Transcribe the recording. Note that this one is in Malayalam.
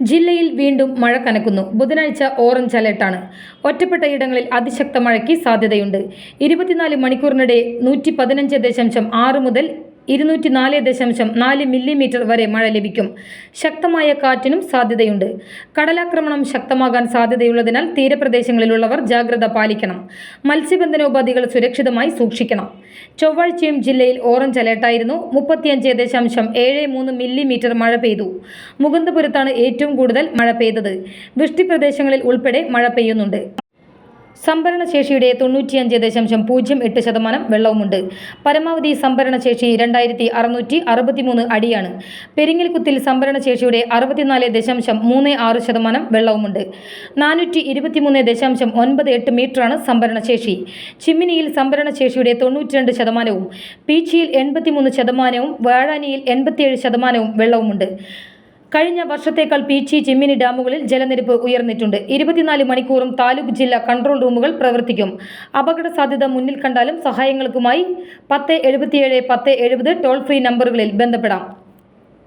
ജില്ലയിൽ വീണ്ടും മഴ കനക്കുന്നു. ബുധനാഴ്ച ഓറഞ്ച് അലേർട്ടാണ് ഒറ്റപ്പെട്ട ഇടങ്ങളിൽ അതിശക്ത മഴയ്ക്ക് സാധ്യതയുണ്ട്. ഇരുപത്തിനാല് മണിക്കൂറിനിടെ നൂറ്റി പതിനഞ്ച് ദശാംശം ആറ് മുതൽ ഇരുന്നൂറ്റി നാല് ദശാംശം നാല് മില്ലിമീറ്റർ വരെ മഴ ലഭിക്കും. ശക്തമായ കാറ്റിനും സാധ്യതയുണ്ട്. കടലാക്രമണം ശക്തമാകാൻ സാധ്യതയുള്ളതിനാൽ തീരപ്രദേശങ്ങളിലുള്ളവർ ജാഗ്രത പാലിക്കണം. മത്സ്യബന്ധനോപാധികൾ സുരക്ഷിതമായി സൂക്ഷിക്കണം. ചൊവ്വാഴ്ചയും ജില്ലയിൽ ഓറഞ്ച് അലേർട്ടായിരുന്നു. മുപ്പത്തിയഞ്ച് ദശാംശം ഏഴ് മൂന്ന് മില്ലിമീറ്റർ മഴ പെയ്തു. മുകുന്ദപുരത്താണ് ഏറ്റവും കൂടുതൽ മഴ പെയ്തത്. വൃഷ്ടിപ്രദേശങ്ങളിൽ ഉൾപ്പെടെ മഴ പെയ്യുന്നുണ്ട്. സംഭരണശേഷിയുടെ തൊണ്ണൂറ്റിയഞ്ച് ദശാംശം പൂജ്യം എട്ട് ശതമാനം വെള്ളവുമുണ്ട്. പരമാവധി സംഭരണശേഷി രണ്ടായിരത്തി അറുന്നൂറ്റി അറുപത്തിമൂന്ന് അടിയാണ്. പെരിങ്ങൽകുത്തിൽ സംഭരണശേഷിയുടെ അറുപത്തിനാല് ദശാംശം മൂന്ന് ആറ് ശതമാനം വെള്ളവുമുണ്ട്. നാനൂറ്റി ഇരുപത്തിമൂന്ന് ദശാംശം ഒൻപത് എട്ട് മീറ്ററാണ് സംഭരണശേഷി. ചിമ്മിനിയിൽ സംഭരണശേഷിയുടെ തൊണ്ണൂറ്റിരണ്ട് ശതമാനവും പീച്ചിയിൽ എൺപത്തിമൂന്ന് ശതമാനവും വാഴാനിയിൽ എൺപത്തിയേഴ് ശതമാനവും വെള്ളവുമുണ്ട്. കഴിഞ്ഞ വർഷത്തേക്കാൾ പീച്ചി ചെമ്മിനി ഡാമുകളിൽ ജലനിരപ്പ് ഉയർന്നിട്ടുണ്ട്. ഇരുപത്തിനാല് മണിക്കൂറും താലൂക്ക് ജില്ലാ കൺട്രോൾ റൂമുകൾ പ്രവർത്തിക്കും. അപകട സാധ്യത മുന്നിൽ കണ്ടാലും സഹായങ്ങൾക്കുമായി പത്ത് എഴുപത്തിയേഴ് പത്ത് എഴുപത് ടോൾ ഫ്രീ നമ്പറുകളിൽ ബന്ധപ്പെടാം.